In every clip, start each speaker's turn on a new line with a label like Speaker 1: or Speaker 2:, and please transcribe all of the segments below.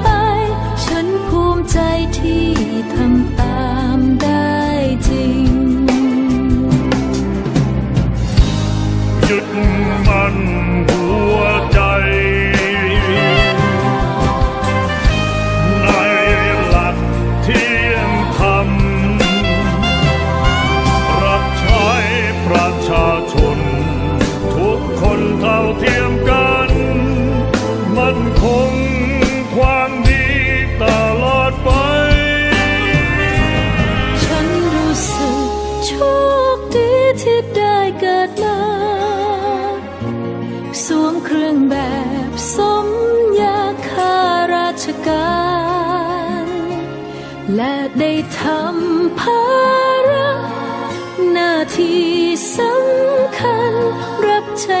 Speaker 1: ไป ฉันภูมิใจที่ทำตามได้จริง
Speaker 2: ยุดมัน รื่อ
Speaker 1: งแบบสมยาคาราชการ และได้ทำภาระหน้าที่สำคัญรับใช้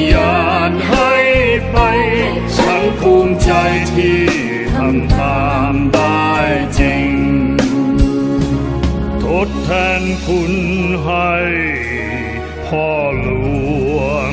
Speaker 2: ปฏิญาณให้ไป ฉันภูมิใจที่ทำตามได้จริง ทดแทนคุณให้พ่อหลวง